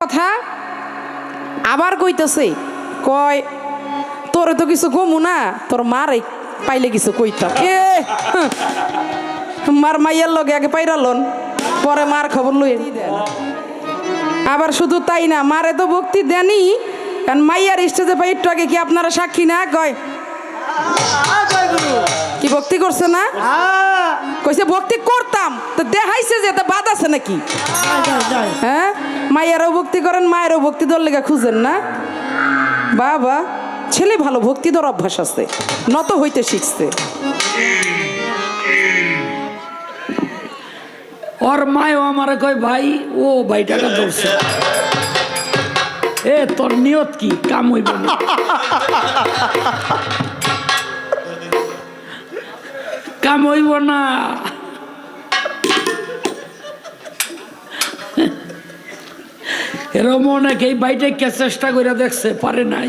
কথা আবার কইতেছে, কয়, তোরে তো কিছু কমু না, তোর মারে পাইলে কিছু কইতাম। এ, মার মাইয়ার লগে আগে পাইরালন, পরে মার খবর লই আবার শুধু তাই না, মারে তো ভক্তি দেনি কারণ মাইয়ার স্টেজে পাই একটু আগে কি আপনারা সাক্ষী না? কয় কি ভক্তি করছে না? কইছে ভক্তি করতাম। তো দেখাইছে যে এটা বাদ আছে নাকি? হ্যাঁ? মায়েরও ভক্তি করেন মায়েরও ভক্তি দর লেগে খুঁজেন না? বাবা ছেলে ভালো ভক্তি দর অভ্যাস আছে। নত হইতে শিখছে। ওর মায়ও আমার কয় ভাই ও ভাই ভাইটাকে ধরছে। এ তোর নিয়ত কি? কাম হইব না। কাম হইব না। এরম অনেক এই বাইটাকে চেষ্টা করে দেখছে পারে নাই।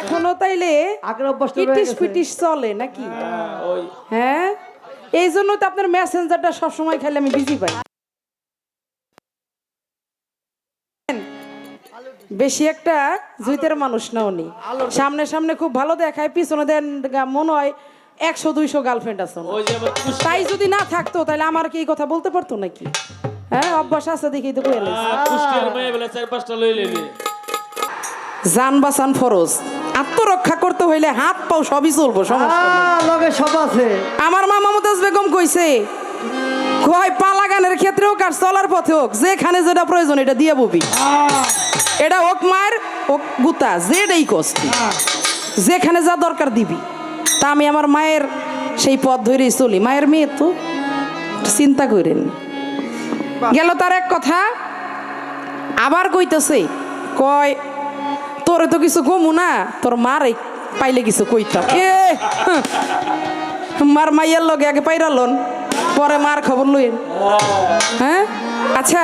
এখনও তাইলে পিটিস চলে নাকি? হ্যাঁ এই জন্য তো আপনার মেসেঞ্জারটা সবসময় খাইলে আমি বিজি পাই। বেশি একটা জুইতের মানুষ না উনি। সামনে সামনে খুব ভালো দেখায় পিছনে দেন মনে হয় একশো দুইশো গার্লফ্রেন্ড আছে তাই যদি না থাকতো তাহলে আমার কি এই কথা বলতে পারতো নাকি? হ্যাঁ অভ্যাস আছে দেখি তো জান বাঁচান ফরজ। আত্মরক্ষা করতে হইলে হাত পাও সবই চলবো সমস্যা নেই। আহ, লগে সব আছে। আমার মা মমতাজ বেগম কইছে কয় পালা গানের ক্ষেত্রে হোক আর চলার পথে হোক যেখানে যেটা প্রয়োজন এটা দিয়ে ববি। এটা হোক মায়ের হোক গুতা যেটাই কষ্ট যেখানে যা দরকার দিবি। তা আমি আমার মায়ের সেই পথ ধরেই চলি। মায়ের মেয়ে তো চিন্তা করেন। গেল তার এক কথা আবার কইতেছে কয় তোরে তো কিছু কমু না তোর মারে পাইলে কিছু কইতাম। এ হুঁ, মার মাইয়ের লগে আগে পাইরালন। পরে মার খবর লইন হ্যাঁ? আচ্ছা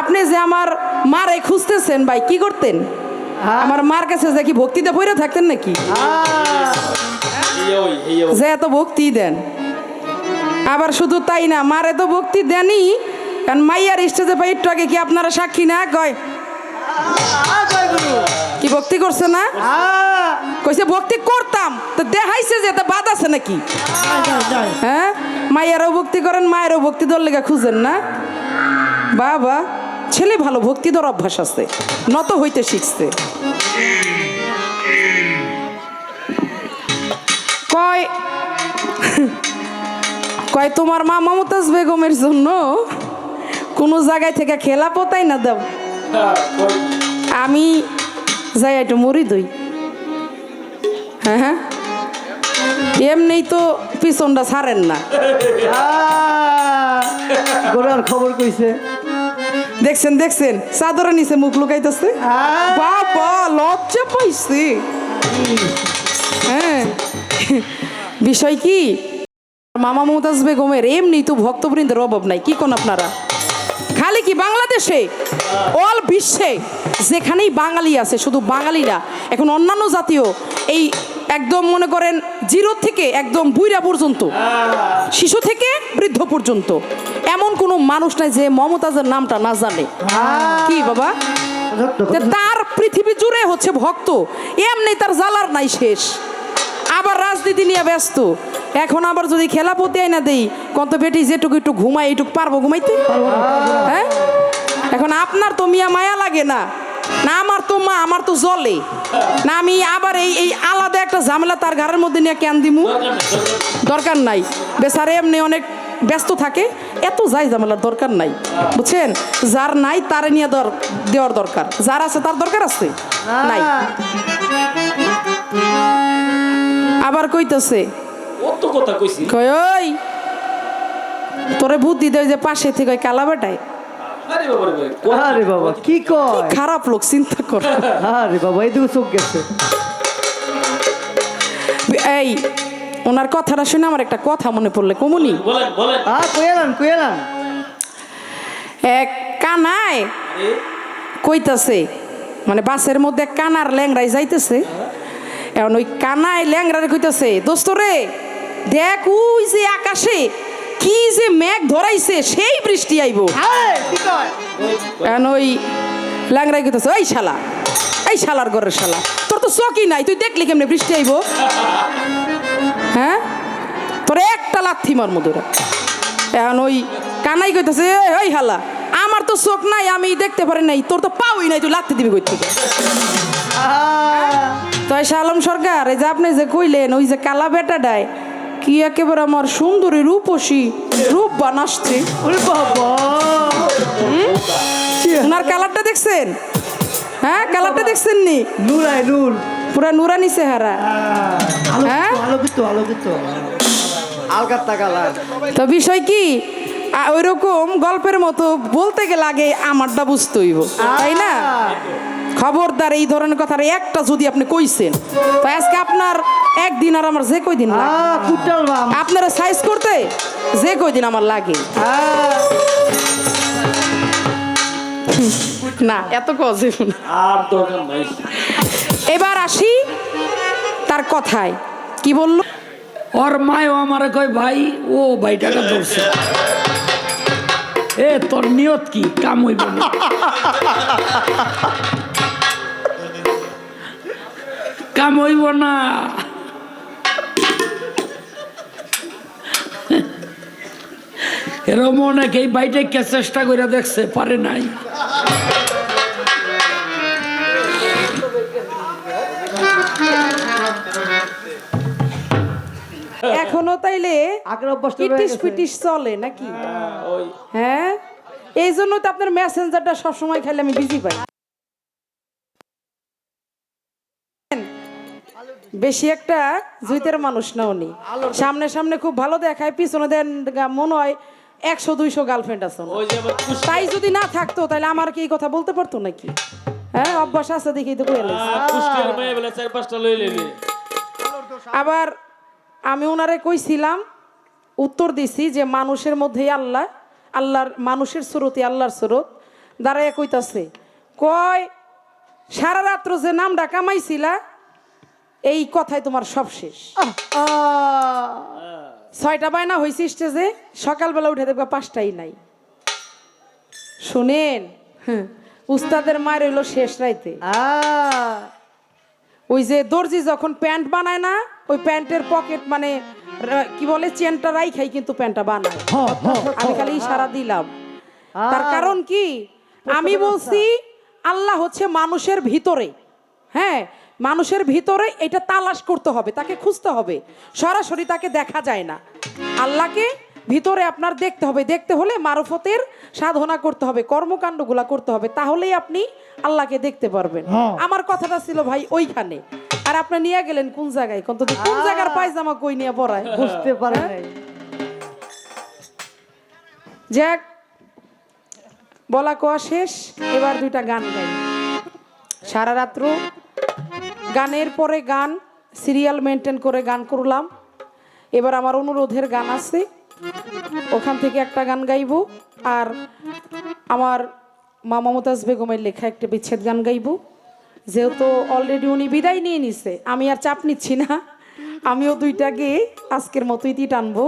আপনি যে আমার মারে খুঁজতেছেন ভাই কি করতেন? আমার মার কাছে যে কি ভক্তিতে পড়ে থাকতেন নাকি? ওই যে এত ভক্তি দেন। আবার শুধু তাই না মারে তো ভক্তি দেনই। কারণ মাইয়ার স্টেজে পাই একটু আগে কি আপনারা সাক্ষী না? কয়? কি ভক্তি করছে না? কইছে ভক্তি করতাম। তো দেখাইছে যে তা বাদ আছে নাকি? হ্যাঁ? মায়েরও ভক্তি করেন মায়েরও ভক্তি দর লেগে খুঁজেন না? বাবা ছেলে ভালো ভক্তি দর অভ্যাস আছে। নত হইতে শিখছে। কয় কয় তোমার মা মমতাজ বেগমের জন্য কোনো জায়গায় থেকে খেলা পোতাই না দাও। আমি যাই একটু মরি দই হ্যাঁ হ্যাঁ। এমনি তো পিছনটা ছাড়েন না। গোড়ার খবর কইছে। দেখছেন দেখছেন? চাদরের নিচে মুখ লুকাইতেছে। বাবা লজ্জা পাইছে। হ্যাঁ। বিষয় কি? মামা মমতাজ বেগমের এমনি তো ভক্তবৃন্দের অভাব নাই। কি কোন আপনারা? খালি কি বাংলাদেশে? অল বিশ্বে। যেখানেই বাঙালি আছে, শুধু বাঙালি না, এখন অন্যান্য জাতীয়, এই একদম মনে করেন জিরো থেকে একদম বুইরা পর্যন্ত, শিশু থেকে বৃদ্ধ পর্যন্ত, এমন কোনো মানুষ নাই যে মমতাজের নামটা না জানে। কি বাবা? তার পৃথিবী জুড়ে হচ্ছে ভক্ত, এমনি তার জ্বালার নাই শেষ। আবার রাজনীতি নিয়ে ব্যস্ত এখন আবার যদি খেলাপতি আইনা দেই কত বেটি যেটুকু একটু ঘুমাই এইটুকু পারব ঘুমাইতে? হ্যাঁ? এখন আপনার তো মিয়া মায়া লাগে না। না আমার তো মা আমার তো জলে। না আমি আবার এই এই আলাদা একটা ঝামেলা তার ঘরের মধ্যে নিয়ে কেন দিমু? দরকার নাই। বেচারে এমনি অনেক ব্যস্ত থাকে এত যাই ঝামেলার দরকার নাই। বুঝছেন? যার নাই তার নিয়ে দর দেওয়ার দরকার। যার আছে তার দরকার আছে? নাই। আবার কইতেছে কত কথা কইছি কই ওই! তোরে বুদ্ধি দেয় যে পাশে থেকে ওই কালা বেটায়। আরে বাবা কি কয়? খারাপ লোক চিন্তা কর। আরে বাবা এইদিকে চোখ গেছে। এই ওনার কথাটা শুনে আমার একটা কথা মনে পড়লে কমুনি। বলেন বলেন। আ কইলাম কইলাম এক কানায় কইতাছে মানে বাসের মধ্যে কানার ল্যাংরাই যাইতেছে। এখন ওই কানায় ল্যাংরারে কইতাছে দোস্ত রে দেখ ওই যে আকাশে কি যে মেঘ ধরাইছে সেই বৃষ্টি আইব। আরে কি কয়? এখন ওই ল্যাংরাই কইতেছে ওই শালা এই শালার ঘরের শালা তোর তো চকি নাই তুই দেখলি কেমনে বৃষ্টি আইব? হ্যাঁ? তোর একটা লাথি মার মধুরা এখন ওই কানাই কইতেছে ওই হালা আমার তো চোখ নাই আমি দেখতে পারি নাই তোর তো পাওই নাই তুই লাথি দিবি কই থেকে আহা, তো শালম সরকার এই যে আপনি যে কইলেন ওই যে কালা বেটাটায় কি একেবারে আমার সুন্দরী রূপসী রূপ বানাসছে? ওনার কালারটা দেখছেন? হ্যাঁ কালারটা দেখছেন নি নূরাই নূর। পুরা নুরানি চেহারা। হ্যাঁ? আলোকিত আলোকিত আলকাত্তা কালার। তো বিষয় কি? ওই রকম গল্পের মতো বলতে গেলে আগে আমারটা বুঝতে হইব তাই না? খবরদার এই ধরনের কথার একটা যদি আপনি কইছেন তো আজকে আপনার একদিন আর আমার যে কয়দিন আপনারা সাইজ করতে? যে কয়দিন আমার লাগে? না এত কজে আর দরকার নাই। এবার আসি তার কথায়। কি বলল? ওর মায়ও আমার কয় ভাই ও ভাইটাকে ধরছে। এ তোর নিয়ত কি? কাম হইব না। কাম হইব না। এরম অনেক এই বাইটাকে চেষ্টা করে দেখছে পারে নাই। এখনও তাইলে পিটিস পিটিস চলে নাকি? হ্যাঁ এই জন্য তো আপনার মেসেঞ্জারটা সবসময় খাইলে আমি বিজি পাই। বেশি একটা জুইতের মানুষ না উনি। সামনে সামনে খুব ভালো দেখায় পিছনে দেন মনে হয় একশো দুইশো গার্লফ্রেন্ড আছে তাই যদি না থাকতো তাহলে আমার কি এই কথা বলতে পারতো নাকি? হ্যাঁ অভ্যাস আছে দেখি তো আবার আমি ওনারে কইছিলাম উত্তর দিছি যে মানুষের মধ্যেই আল্লাহ আল্লাহর মানুষের স্রোতে আল্লাহর স্রোত। দাঁড়াইয়া কইতাছে কয় সারা রাত্র যে নামটা কামাইছিলা এই কথাই তোমার সব শেষ। ছয়টা বায়না হয়েছে স্টেজে সকালবেলা উঠে দেখবা পাঁচটাই নাই। শুনেন হ্যাঁ, উস্তাদের মায়ের হইল শেষ রাইতে। ওই যে দর্জি যখন প্যান্ট বানায় না ওই প্যান্টের পকেট মানে কি বলে চেনটা রাই খাই কিন্তু প্যান্টটা বানায়। আমি খালি ইশারা দিলাম। তার কারণ কি? আমি বলছি আল্লাহ হচ্ছে মানুষের ভিতরে। হ্যাঁ মানুষের ভিতরে এটা তালাশ করতে হবে তাকে খুঁজতে হবে। সরাসরি তাকে দেখা যায় না। আল্লাহকে ভিতরে আপনার দেখতে হবে দেখতে হলে মারফতের সাধনা করতে হবে কর্মকাণ্ডগুলা করতে হবে তাহলেই আপনি আল্লাহকে দেখতে পারবেন। আমার কথাটা ছিল ভাই ওইখানে। আর আপনি নিয়ে গেলেন কোন জায়গায়? কোন কোন জায়গার পায়জামা কই নিয়ে পড়ায়? বুঝতে পারে যাক বলা কোয়া শেষ এবার দুইটা গান গাই। সারা রাত্র গানের পরে গান, সিরিয়াল মেনটেন করে গান করলাম। এবার আমার অনুরোধের গান আছে। ওখান থেকে একটা গান গাইব আর আমার মা মমতাজ বেগমের লেখা একটা বিচ্ছেদ গান গাইবো। যেহেতু অলরেডি উনি বিদায় নিয়ে নিছে, আমি আর চাপ নিচ্ছি না। আমিও দুইটা গিয়ে আজকের মতোই টানবো।